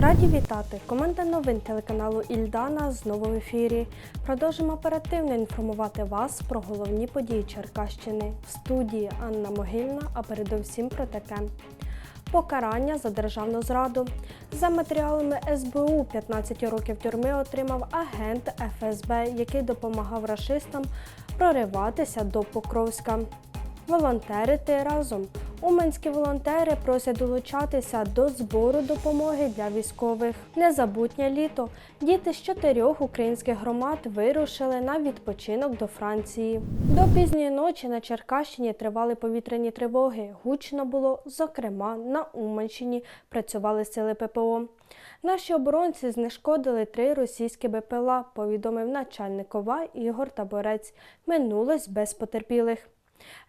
Раді вітати! Команда новин телеканалу Ільдана знову в ефірі. Продовжимо оперативно інформувати вас про головні події Черкащини. В студії Анна Могильна, а передовсім про таке. Покарання за державну зраду. За матеріалами СБУ 15 років тюрми отримав агент ФСБ, який допомагав рашистам прориватися до Покровська. Волонтерити разом. Уманські волонтери просять долучатися до збору допомоги для військових. Незабутнє літо. Діти з чотирьох українських громад вирушили на відпочинок до Франції. До пізньої ночі на Черкащині тривали повітряні тривоги. Гучно було, зокрема, на Уманщині працювали сили ППО. Наші оборонці знешкодили три російські БПЛА, повідомив начальник ОВА Ігор Таборець. Минулось без потерпілих.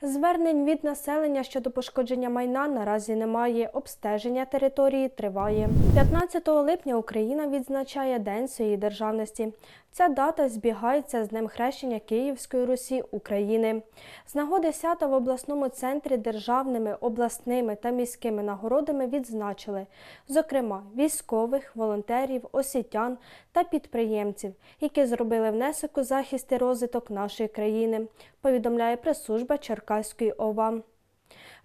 Звернень від населення щодо пошкодження майна наразі немає. Обстеження території триває. 15 липня Україна відзначає День своєї державності. Ця дата збігається з Днем хрещення Київської Русі України. З нагоди свята в обласному центрі державними, обласними та міськими нагородами відзначили, зокрема, військових, волонтерів, освітян та підприємців, які зробили внесок у захист і розвиток нашої країни, повідомляє прес-служба Черкаської ОВА.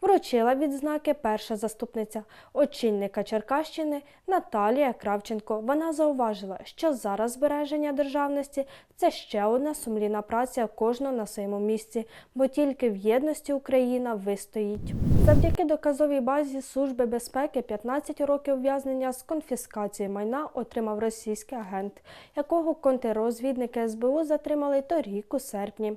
Вручила відзнаки перша заступниця очільника Черкащини Наталія Кравченко. Вона зауважила, що зараз збереження державності це ще одна сумлінна праця кожного на своєму місці, бо тільки в єдності Україна вистоїть. Завдяки доказовій базі Служби безпеки 15 років ув'язнення з конфіскацією майна отримав російський агент, якого контррозвідники СБУ затримали торік у серпні.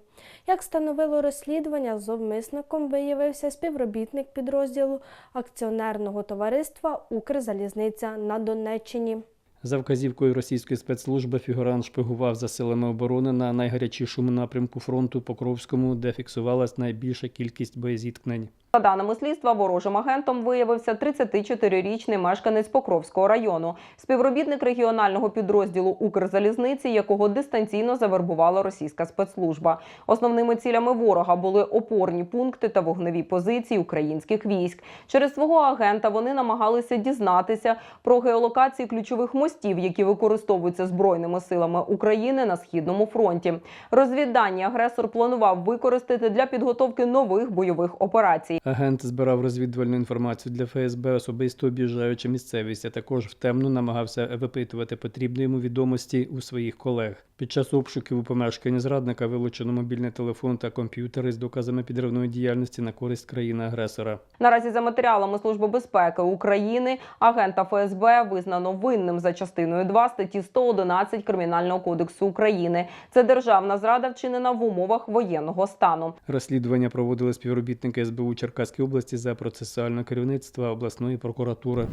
Як становило розслідування, зловмисником виявився співробітник підрозділу акціонерного товариства Укрзалізниця на Донеччині. За вказівкою російської спецслужби фігурант шпигував за силами оборони на найгарячішому напрямку фронту Покровському, де фіксувалась найбільша кількість боєзіткнень. За даними слідства, ворожим агентом виявився 34-річний мешканець Покровського району, співробітник регіонального підрозділу Укрзалізниці, якого дистанційно завербувала російська спецслужба. Основними цілями ворога були опорні пункти та вогневі позиції українських військ. Через свого агента вони намагалися дізнатися про геолокації ключових мостів, які використовуються збройними силами України на східному фронті. Розвіддані агресор планував використати для підготовки нових бойових операцій. Агент збирав розвідувальну інформацію для ФСБ, особисто об'їжджаючи місцевість, а також втемно намагався випитувати потрібні йому відомості у своїх колег. Під час обшуків у помешканні зрадника вилучено мобільний телефон та комп'ютери з доказами підривної діяльності на користь країни-агресора. Наразі за матеріалами Служби безпеки України агента ФСБ визнано винним за частиною 2 статті 111 Кримінального кодексу України. Це державна зрада вчинена в умовах воєнного стану. Розслідування проводили співробітники СБУ Черкаської області за процесуального керівництва обласної прокуратури.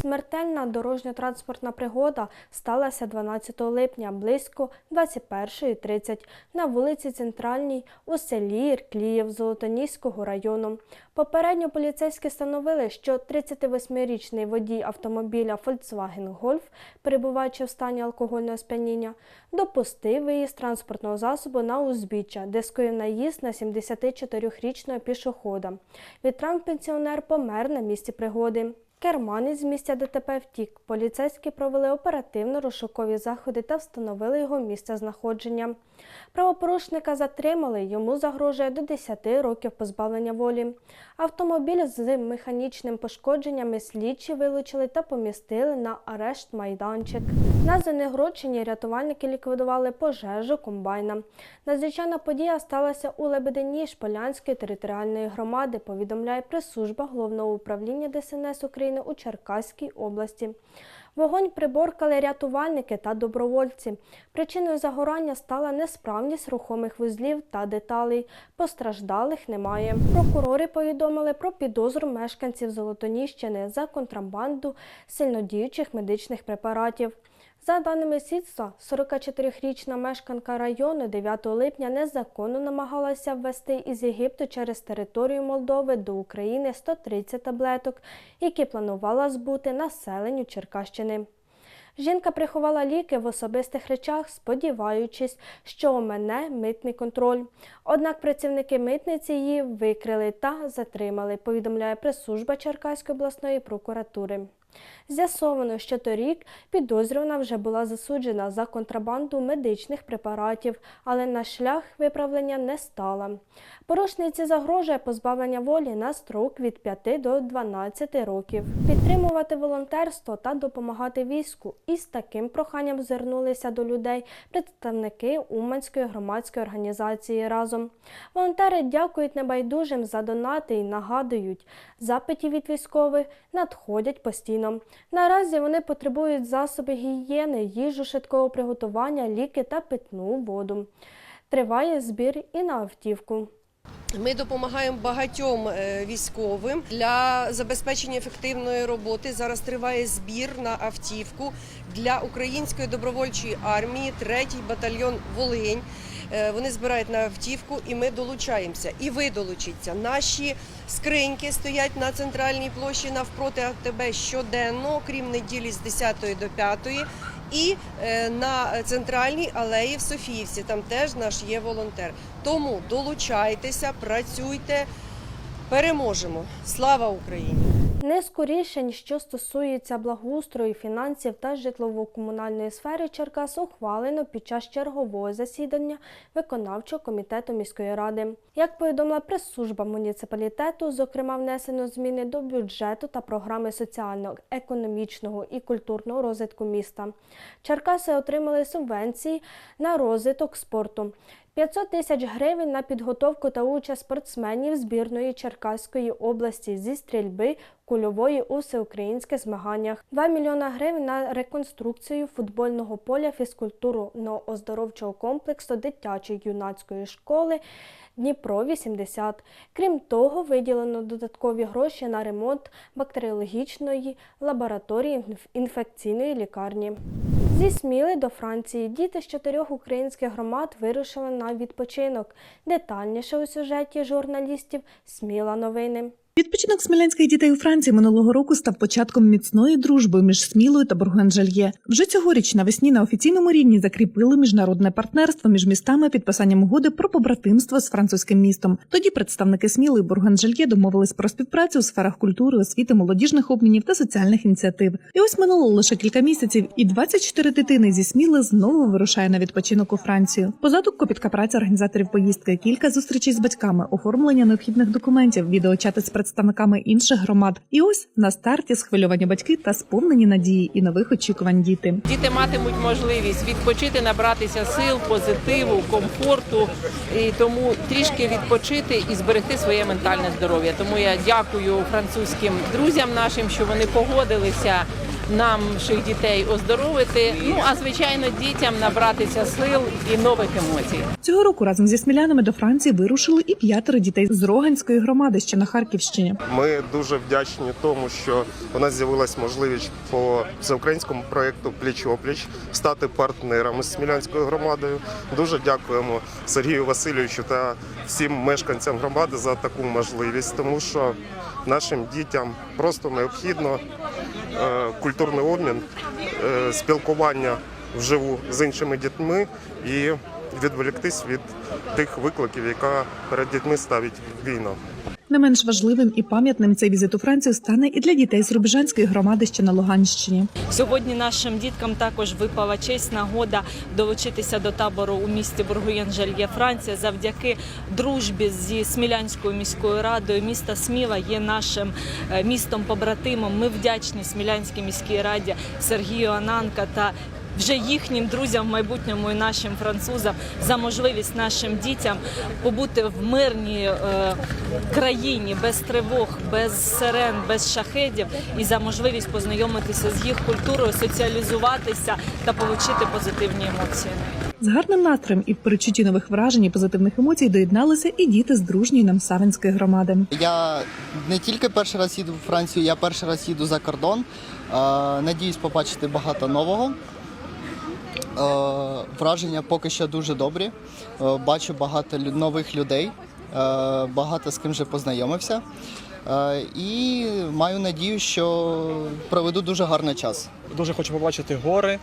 Смертельна дорожньо-транспортна пригода сталася 12 липня близько 21.30 на вулиці Центральній у селі Іркліїв Золотоніського району. Попередньо поліцейські встановили, що 38-річний водій автомобіля Volkswagen Golf, перебуваючи в стані алкогольного сп'яніння, допустив виїзд транспортного засобу на узбіччя, де скоїв наїзд на 74-річного пішохода. Відтак пенсіонер помер на місці пригоди. Керманець з місця ДТП втік. Поліцейські провели оперативно-розшукові заходи та встановили його місце знаходження. Правопорушника затримали, йому загрожує до 10 років позбавлення волі. Автомобіль з механічним пошкодженнями слідчі вилучили та помістили на арешт майданчик. На Звенигородчині рятувальники ліквідували пожежу комбайна. Надзвичайна подія сталася у Лебедині Шполянської територіальної громади, повідомляє прес-служба головного управління ДСНС України у Черкаській області. Вогонь приборкали рятувальники та добровольці. Причиною загорання стала несправність рухомих вузлів та деталей. Постраждалих немає. Прокурори повідомили про підозру мешканців Золотоніщини за контрабанду сильнодіючих медичних препаратів. За даними слідства, 44-річна мешканка району 9 липня незаконно намагалася ввести із Єгипту через територію Молдови до України 130 таблеток, які планувала збути населенню Черкащини. Жінка приховала ліки в особистих речах, сподіваючись, що мене митний контроль. Однак працівники митниці її викрили та затримали, повідомляє прес-служба Черкаської обласної прокуратури. З'ясовано, що торік підозрювана вже була засуджена за контрабанду медичних препаратів, але на шлях виправлення не стала. Порушниці загрожує позбавлення волі на строк від 5 до 12 років. Підтримувати волонтерство та допомагати війську. Із таким проханням звернулися до людей представники Уманської громадської організації разом. Волонтери дякують небайдужим за донати і нагадують, запитів від військових надходять постійно. Наразі вони потребують засоби гігієни, їжу швидкого приготування, ліки та питну воду. Триває збір і на автівку. Ми допомагаємо багатьом е, військовим для забезпечення ефективної роботи. Зараз триває збір на автівку для української добровольчої армії, третій батальйон Волинь. Е, Вони збирають на автівку, і ми долучаємося. І ви долучіться. Наші скриньки стоять на центральній площі навпроти АТБ щоденно, крім неділі з 10 до 5. І е, на центральній алеї в Софіївці там теж наш є волонтер. Тому долучайтеся, працюйте, переможемо. Слава Україні! Низку рішень, що стосуються благоустрою, фінансів та житлово-комунальної сфери Черкас, ухвалено під час чергового засідання виконавчого комітету міської ради. Як повідомила прес-служба муніципалітету, зокрема внесено зміни до бюджету та програми соціально-економічного і культурного розвитку міста. Черкаси отримали субвенції на розвиток спорту. 500 тисяч гривень на підготовку та участь спортсменів збірної Черкаської області зі стрільби кульової у всеукраїнських змаганнях, 2 мільйона гривень на реконструкцію футбольного поля фізкультурно-оздоровчого комплексу дитячої юнацької школи Дніпро 80. Крім того, виділено додаткові гроші на ремонт бактеріологічної лабораторії інф- інфекційної лікарні. Зі Сміли до Франції діти з чотирьох українських громад вирушили на відпочинок. Детальніше у сюжеті журналістів Сміла новини. Відпочинок смілянських дітей у Франції минулого року став початком міцної дружби між Смілою та Бурган-Жальє. Вже цьогоріч навесні на офіційному рівні закріпили міжнародне партнерство між містами підписанням угоди про побратимство з французьким містом. Тоді представники Сміли і Бурган-Жальє домовились про співпрацю у сферах культури, освіти, молодіжних обмінів та соціальних ініціатив. І ось минуло лише кілька місяців, і 24 дитини зі Сміли знову вирушає на відпочинок у Францію. Позаду копітка праця організаторів поїздки, кілька зустрічей з батьками, оформлення необхідних документів, відеочати з представниками інших громад. І ось на старті схвильовані батьки та сповнені надії і нових очікувань діти. Діти матимуть можливість відпочити, набратися сил, позитиву, комфорту і тому трішки відпочити і зберегти своє ментальне здоров'я. Тому я дякую французьким друзям нашим, що вони погодилися наших дітей оздоровити. Ну а звичайно, дітям набратися сил і нових емоцій. Цього року разом зі смілянами до Франції вирушили і п'ятеро дітей з Роганської громади, що на Харківщині. Ми дуже вдячні тому, що у нас з'явилась можливість по всеукраїнському проєкту Пліч опліч стати партнерами з Смілянською громадою. Дуже дякуємо Сергію Васильовичу та всім мешканцям громади за таку можливість, тому що нашим дітям просто необхідно е, культурний обмін, е, спілкування вживу з іншими дітьми і відволіктись від тих викликів, яка перед дітьми ставить війна. Не менш важливим і пам'ятним цей візит у Францію стане і для дітей з Рубіжанської громади, що на Луганщині. Сьогодні нашим діткам також випала честь нагода долучитися до табору у місті Бургуєн-Жальє, Франція. Завдяки дружбі зі Смілянською міською радою. Міста Сміла є нашим е, містом побратимом. Ми вдячні Смілянській міській раді Сергію Ананка та. Вже їхнім друзям в майбутньому і нашим французам за можливість нашим дітям побути в мирній е, країні без тривог, без сирен, без шахедів, і за можливість познайомитися з їх культурою, соціалізуватися та отримати позитивні емоції. З гарним настроєм і в перечутті нових вражень і позитивних емоцій доєдналися і діти з дружньої нам Савинської громади. Я не тільки перший раз їду в Францію, я перший раз їду за кордон. Е, Надіюсь побачити багато нового. Е, Враження поки що дуже добрі. Е, Бачу багато лю- нових людей. багато з ким вже познайомився. Е, І маю надію, що проведу дуже гарний час. Дуже хочу побачити гори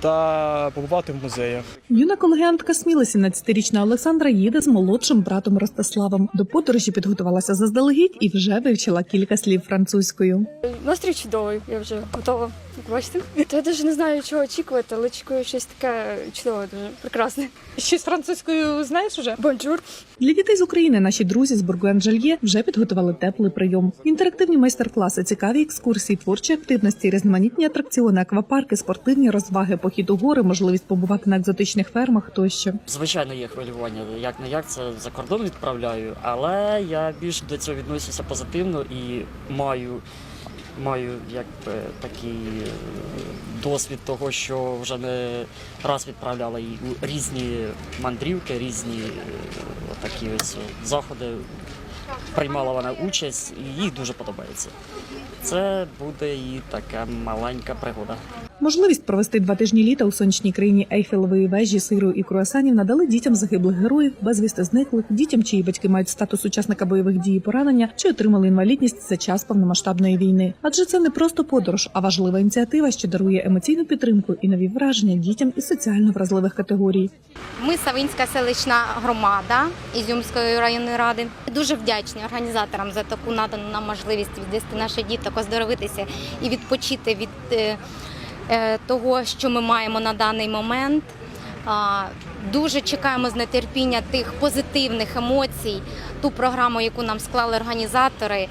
та побувати в музеях. Юна колегіантка Сміла, 17-річна Олександра, їде з молодшим братом Ростиславом. До подорожі підготувалася заздалегідь і вже вивчила кілька слів французькою. Настрій чудовий, я вже готова. Бачите, то я навіть не знаю, чого очікувати, але очікую щось таке чудове, дуже прекрасне. Щось французькою знаєш уже? Бонжур. Для дітей з України наші друзі з Бургуан-Жальє вже підготували теплий прийом. Інтерактивні майстер-класи, цікаві екскурсії, творчі активності, різноманітні атракціони, аквапарки, спортивні розваги, похід у гори, можливість побувати на екзотичних фермах тощо. Звичайно, є хвилювання. Як не як це за кордон відправляю, але я більш до цього відносився позитивно і маю, маю якби такий е, досвід того, що вже не раз відправляла і різні мандрівки, різні е, такі ось заходи. Приймала вона участь, і їй дуже подобається. Це буде і така маленька пригода. Можливість провести два тижні літа у сонячній країні Ейфелевої вежі, сиру і круасанів надали дітям загиблих героїв, безвісти зниклих, дітям, чиї батьки мають статус учасника бойових дій і поранення, чи отримали інвалідність за час повномасштабної війни. Адже це не просто подорож, а важлива ініціатива, що дарує емоційну підтримку і нові враження дітям із соціально вразливих категорій. Ми Савинська селищна громада Ізюмської районної ради. Дуже вдячні організаторам за таку надану нам можливість відвести наших діток, оздоровитися і відпочити від е, того, що ми маємо на даний момент. Дуже чекаємо з нетерпіння тих позитивних емоцій, ту програму, яку нам склали організатори.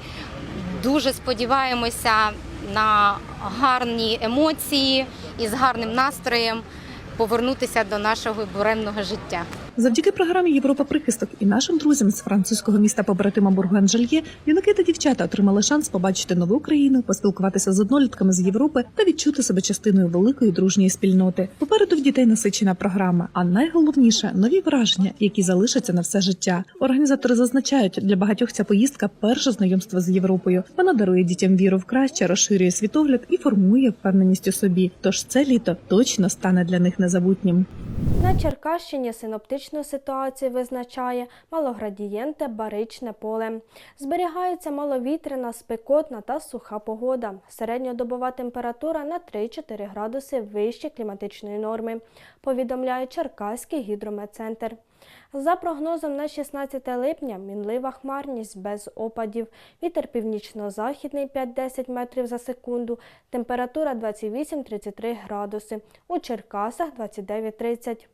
Дуже сподіваємося на гарні емоції і з гарним настроєм повернутися до нашого буремного життя. Завдяки програмі Європа прихисток і нашим друзям з французького міста побратима Бургуан-Жальє юнаки та дівчата отримали шанс побачити нову країну, поспілкуватися з однолітками з Європи та відчути себе частиною великої дружньої спільноти. Попереду в дітей насичена програма, а найголовніше нові враження, які залишаться на все життя. Організатори зазначають, для багатьох ця поїздка перше знайомство з Європою. Вона дарує дітям віру в краще, розширює світогляд і формує впевненість у собі. Тож це літо точно стане для них незабутнім. На Черкащині синоптичну ситуацію визначає малоградієнте баричне поле. Зберігається маловітряна, спекотна та суха погода. Середньодобова температура на 3-4 градуси вище кліматичної норми, повідомляє Черкаський гідрометцентр. За прогнозом на 16 липня мінлива хмарність без опадів, вітер північно-західний 5-10 метрів за секунду, температура 28-33 градуси, у Черкасах 29-30.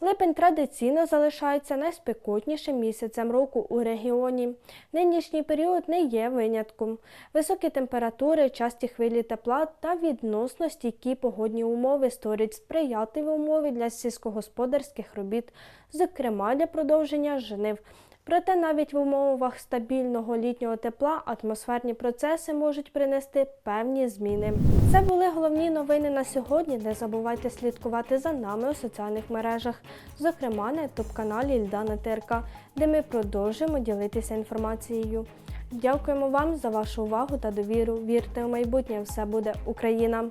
Липень традиційно залишається найспекотнішим місяцем року у регіоні. Нинішній період не є винятком. Високі температури, часті хвилі тепла та відносно стійкі погодні умови створюють сприятливі умови для сільськогосподарських робіт, зокрема для продовження жнив. Проте навіть в умовах стабільного літнього тепла атмосферні процеси можуть принести певні зміни. Це були головні новини на сьогодні. Не забувайте слідкувати за нами у соціальних мережах, зокрема на youtube каналі Ільдана ТРК, де ми продовжуємо ділитися інформацією. Дякуємо вам за вашу увагу та довіру. Вірте у майбутнє, все буде Україна!